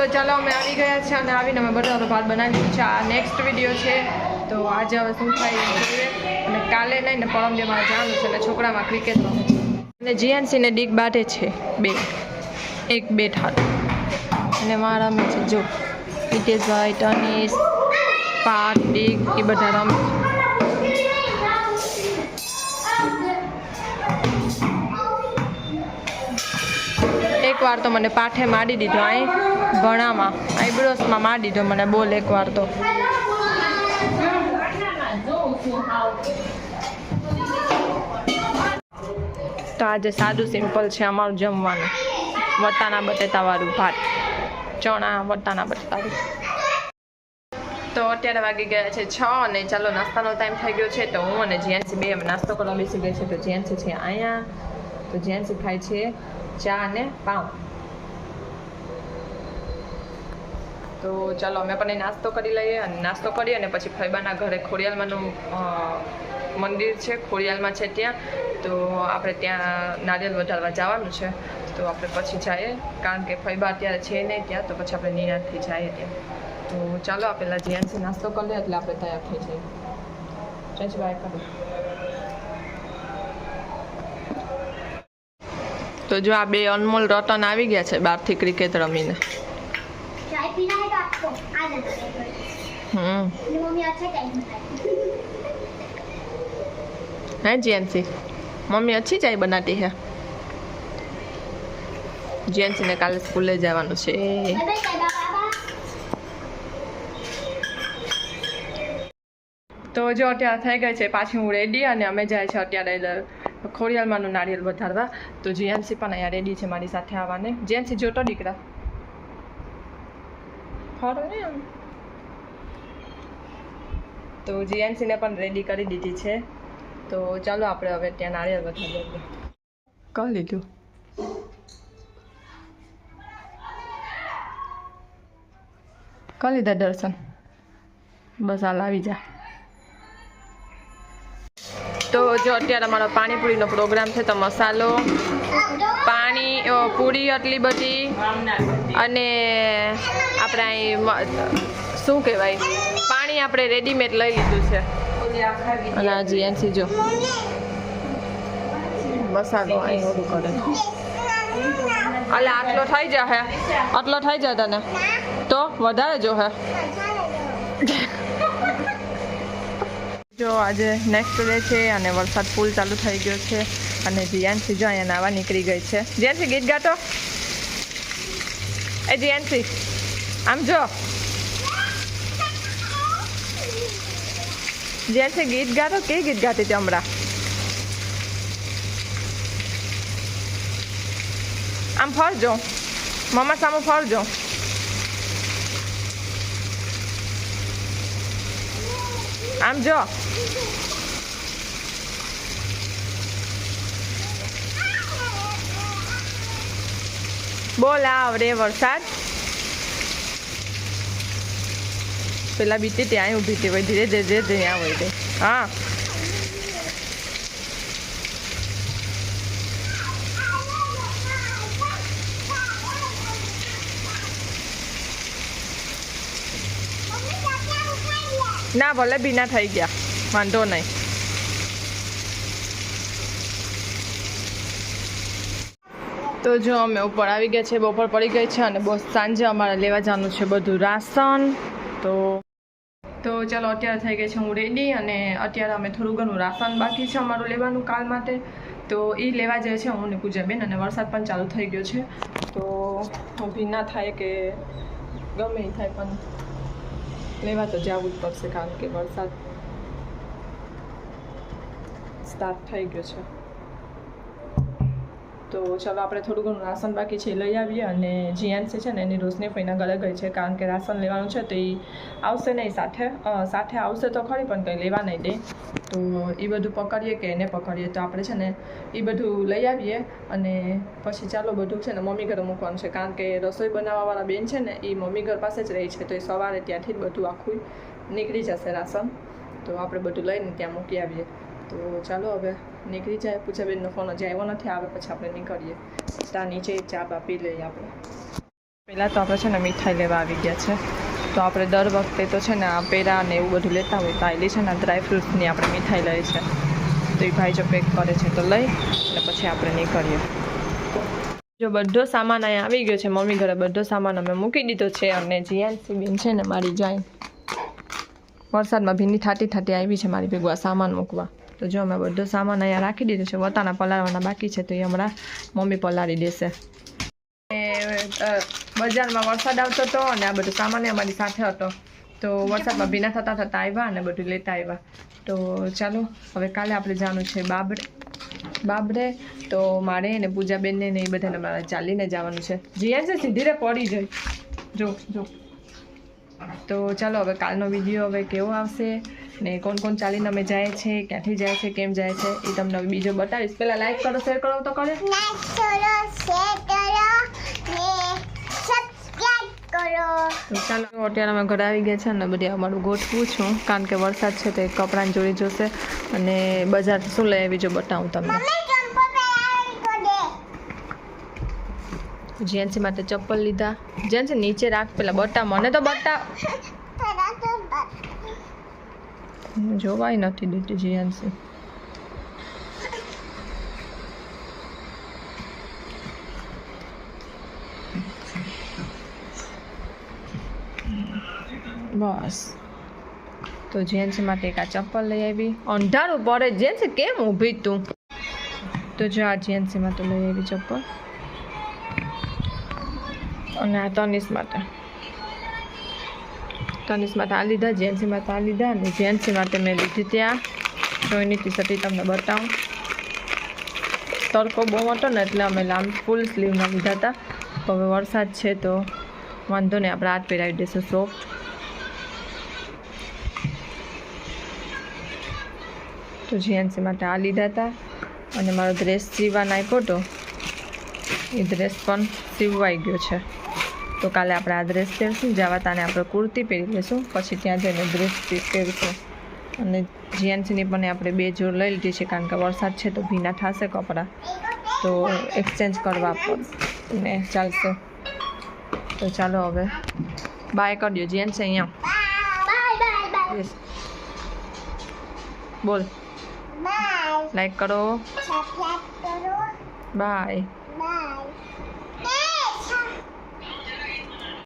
તો ચાલો અમે આવી ગયા છે અને આવીને અમે બટાકાનો ભાત બનાવી છે. આ નેક્સ્ટ વીડિયો છે. તો આજે હવે શું થાય જોઈએ. અને કાલે નહીં ને પરમ મારે જવાનું છે અને છોકરામાં ક્રિકેટ રમે છે અને જીએનસીને ડીક બાટે છે બે. એક બેટ હાથ અને મારા રમે છે, જો, હિતેશભાઈ ટનીસ પાર્ક ડીક એ બધા રમે છે. એકવાર તો મને પાઠે માડી દીધો અહીં ભણામાં. આઈબ્રોસમાં માડી દીધો મને બોલ એકવાર તો. તો આજે સાદું સિમ્પલ છે અમારું જમવાનું. વટાણા બટેટાવાળું ભાત. ચણા, વટાણા બટેટાવાળું. તો અત્યારે વાગી ગયા છે છ અને ચાલો નાસ્તાનો ટાઈમ થઈ ગયો છે તો હું અને જીએનસી બે નાસ્તો કરવા બેસી ગઈ છે તો જીએનસી છે અહીંયા તો જીએનસી ખાય છે ચા અને પાઉં. તો ચાલો, અમે પણ નાસ્તો કરી લઈએ અને નાસ્તો કરી અને પછી ફૈબાના ઘરે ખોડિયાલમાંનું મંદિર છે, ખોડિયાલમાં છે ત્યાં. તો આપણે ત્યાં નારિયેલ વધારવા જવાનું છે. તો આપણે પછી જઈએ, કારણ કે ફૈબા અત્યારે છે નહીં ત્યાં, તો પછી આપણે નિરાંતથી જઈએ ત્યાં. તો ચાલો આપેલા પહેલાં જીએનસી નાસ્તો કરી લઈએ એટલે આપણે તૈયાર થઈ જઈએ. જય બાય કરો તો જો આ બે અનમોલ રતન આવી ગયા છે બહારથી ક્રિકેટ રમીને. હમ. હે જીએનસી મમ્મી અચ્છી ચાય બનાતી હે? જીએનસીને કાલે સ્કૂલે જવાનું છે. તો જો અત્યારે થઈ ગઈ છે પાછી હું રેડી અને અમે જાય છે અત્યારે ખોડિયાલમાંનું નારિયેલ વધારવા. તો જીએનસી પણ અહીંયા રેડી છે મારી સાથે આવવાને. જેન્સી જોતો દીકરા. ખરો ને આમ. તો જીએનસીને પણ રેડી કરી દીધી છે. તો ચાલો આપણે હવે ત્યાં નારિયેળ વધારી દઈએ કરી લીધું? કરી લીધા દર્શન? બસ હાલ આવી જા. તો જો અત્યારે અમારો પાણીપુરીનો પ્રોગ્રામ છે, તો મસાલો, પાણી પૂરી આટલી બધી અને આપણે અહીં શું કહેવાય? પાણી આપણે રેડીમેડ લઈ લીધું છે. અને આ એનથી જો. મસાલો અહીં આટલો થઈ જશે આટલો થઈ જાય તને. તો વધારે જો હે. જો આજે નેક્સ્ટ ડે છે અને વરસાદ ફૂલ ચાલુ થઈ ગયો છે અને જીયાનસી જો અહીંયા નાવા નીકળી ગઈ છે. જીયાનસી ગીત ગાતો? એ જીયાનસી આમ જો. જીયાનસી ગીત ગાતો? કે ગીત ગાતી હતી હમણાં? આમ ફરજો. મમ્મા સામે ફરજો. આમ જો. બોલ આવ રે વરસાદ. પેલા બીતી ત્યાં ઊભી હતી ભાઈ ધીરે ધીરે ત્યાં હોય તે હા. ના ભલે ભીના થઈ ગયા. વાંધો નહીં. તો જો અમે ઉપર આવી ગયા છે, બપોર પડી ગઈ છે અને બસ સાંજે અમારે લેવા જવાનું છે બધું રાશન. તો તો ચાલો, અત્યારે થઈ ગઈ છે હું રેડી અને અત્યારે અમે થોડું ઘણું રાશન બાકી છે અમારું લેવાનું કાલ માટે. તો એ લેવા જાય છે હું ને પૂજાબેન અને વરસાદ પણ ચાલુ થઈ ગયો છે. તો ઊભી ના થાય કે ગમે થાય, પણ લેવા તો જવું જ પડશે કારણ કે વરસાદ સ્ટાર્ટ થઈ ગયો છે. તો ચાલો આપણે થોડું ઘણું રાશન બાકી છે લઈ આવીએ અને જીએનસી છે ને એની રોશની ફઈના ગળે ગઈ છે. કારણ કે રાશન લેવાનું છે તો એ આવશે નહીં સાથે. સાથે આવશે તો ખરી પણ કંઈ લેવા નહીં દે. તો એ બધું પકડીએ કે એને પકડીએ? તો આપણે છે ને એ બધું લઈ આવીએ અને પછી ચાલો બધું છે ને મમ્મી ઘરે મૂકવાનું છે. કારણ કે રસોઈ બનાવવાવાળા બેન છે ને એ મમ્મી ઘર પાસે જ રહે છે. તો એ સવારે ત્યાંથી જ બધું આખું નીકળી જશે રાશન. તો આપણે બધું લઈને ત્યાં મૂકી આવીએ. તો ચાલો હવે નીકળી જાય. પૂજાબેનનો ફોન હજી આવ્યો નથી. આવે પછી આપણે નીકળીએ. ત્યાં નીચે ચા બા પી લઈએ આપણે. પહેલાં તો આપણે છે ને મીઠાઈ લેવા આવી ગયા છે. તો આપણે દર વખતે તો છે ને આ પેરા ને એવું બધું લેતા હોય. તો આયલી છે ને ડ્રાયફ્રૂટ્સની આપણે મીઠાઈ લઈએ છે. તો એ ભાઈ જો પેક કરે છે તો લઈ અને પછી આપણે નીકળીએ. જો બધો સામાન અહીંયા આવી ગયો છે. મમ્મી ઘરે બધો સામાન અમે મૂકી દીધો છે અને જીએનસી બેન છે ને મારી જાય વરસાદમાં ભીની થાટી થાટી આવી છે. મારી ભેગું સામાન મૂકવા. તો જો અમે બધો સામાન અહીંયા રાખી દીધો છે વતાના પલાળવાના બાકી છે, તો એ હમણાં મમ્મી પલાળી દેશે. બજારમાં વરસાદ આવતો હતો અને આ બધું સામાન અમારી સાથે હતો. તો વરસાદમાં ભીના થતા થતા આવ્યા અને બધું લેતા આવ્યા. તો ચાલો, હવે કાલે આપણે જવાનું છે બાબરે બાબરે. તો મારે ને પૂજાબેનને એ બધાને મારે ચાલીને જવાનું છે. જીયા છે સીધી રે પડી જાય. જો જો. તો ચાલો, હવે કાલનો વીડિયો હવે કેવો આવશે? ને કોણ કોણ ચાલીને અમે જાય છે ક્યાંથી જાય છે કેમ જાય છે એ તમને બીજો બતાવીશ. પહેલાં લાઈક કરો શેર કરો તો કરે. લાઈક કરો શેર કરો ને સબસ્ક્રાઇબ કરો. તો ચાલો અત્યારે અમે ઘરે આવી ગયા છે અને બધી અમારું ગોઠવું છું કારણ કે વરસાદ છે તો એક કપડાની જોડી જોશે. અને બજાર શું લઈ આવી જો બતાવું તમને. જેન્સી માટે ચપ્પલ લીધા. જેન્સી નીચે રાખ પેલા બટા મને તો બટા. જોવાય નથી દીધી જીએનસી. બસ. તો જેન્સી માટે એક આ ચપ્પલ લઈ આવી. અંધારું પડે. જેન્સી કેમ ઊભી તું? તો જો આ જેન્સી માટે લઈ આવી ચપ્પલ. અને આ તનિષ માટે. તનિષ માટે આ લીધા જેન્સી માટે આ લીધા અને જેન્સી માટે મેં લીધી ત્યાં. જોઈની ટી શર્ટ તમને બતાવું. તડકો બહુ હતો ને એટલે અમે લાંબ ફૂલ સ્લીવના લીધા હતા. હવે વરસાદ છે તો વાંધો નહીં, આપણે હાથ પહેરાવી દઈશું સોફ્ટ તો જીએનસી માટે આ લીધા હતા અને મારો ડ્રેસ સીવા નાખ્યો હતો એ ડ્રેસ પણ સીવવાઈ ગયો છે. તો કાલે આપણે આ ડ્રેસ પહેરશું જવા તાને આપણે કુર્તી પહેરી લઈશું પછી ત્યાં જઈને ડ્રેસ પહેરશું. અને જીએનસીની પણ આપણે બે જોડ લઈ લીધી છે કારણ કે વરસાદ છે તો ભીના થશે કપડાં. તો એક્સચેન્જ કરવા ને ચાલશે. તો ચાલો હવે. બાય કરજો જીએનસી અહીંયા. બોલ. લાઈક કરો. બાય